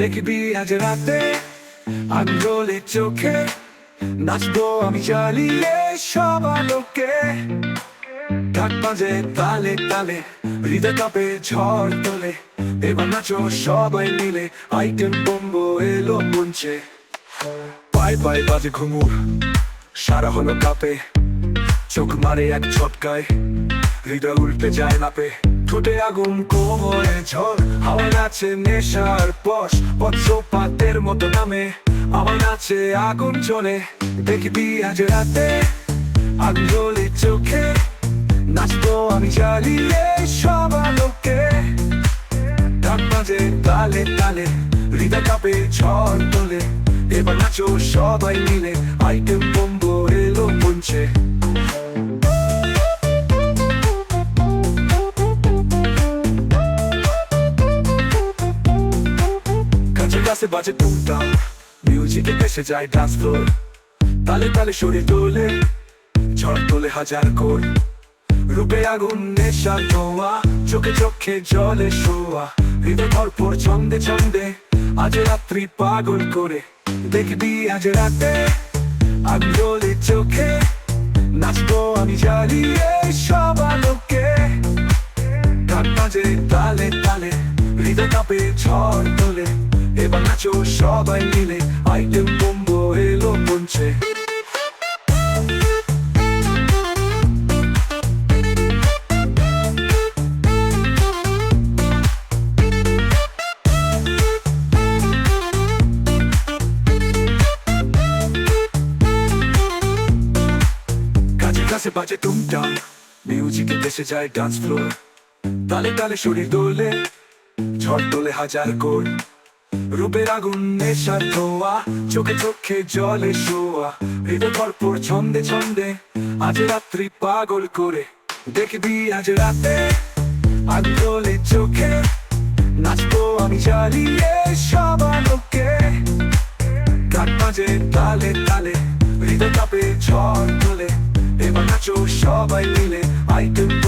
দেখবি আজ রাতে আন্দোলে চোখে, নাচবো আমি চালিয়ে সব আলোকে। ঢাক বাজে তালে তালে, হৃদয় কাপে ঝড় তোলে। এবার নাচো সবাই মিলে, আইটেম বম্বো এলো মঞ্চে। পাই পাই বাজে ঘুমুর সারা হলো কাপে। চোখ মারে এক ঝটকায়, হৃদয় উল্টে যায় নাপে ঠোঁটে আগুন, কোমরে ঝড় হাওয়া নাচে নেশার পশ বৎসপাতের মতো নামে আমার নাচে আগুন চলে। দেখবি আজ রাতে আগুন জ্বলে চোখে, নাচবো আমি চালিয়ে সব আলোকে। ঢাক বাজে, তালে তালে, হৃদয় কাপে ঝড় তোলে। এবার নাচো সবাই মিলে, আইটেম বম্বো এলো মঞ্চে। কাছে বাজে টুকটাক মিউজিকে ভেসে যায় ডান্স ফ্লোর তালে তালে শরীর তোলে ঝড় তোলে হাজার কোর রূপে আগুন নেশার ধোয়া, চোখে চোখে জলে শোয়া। হৃদয় ভরপুর ছন্দে ছন্দে, আজ রাত্রি পাগল করে। দেখবি আজ রাতে আগুন জ্বলে চোখে, নাচবো আমি জ্বালিয়ে সব আলোকে। তালে তালে, হৃদয় কাপে ঝড়। নাচো সবাই মিলে আইটেম বম্বো এলো মঞ্চে। কাছে বাজে টুমটাম মিউজিকে দেশে যায় ডান্স ফ্লোর তালে তালে শরীর দোলে, ঝড় তোলে হাজার কোর রূপের আগুন নেশার ধোয়া, চোখে চোখে জলে শোয়া। হৃদয় ভরপুর, ছন্দে ছন্দে, আজ রাত্রি পাগল করে। দেখবি আজ রাতে আগ্রলে চোখে। নাচবো আমি চালিয়ে সব আলোকে। গান বাজে তালে তালে, হৃদয় কাপে ঝড় তোলে। এবার নাচো সবাই মিলে, আইটেম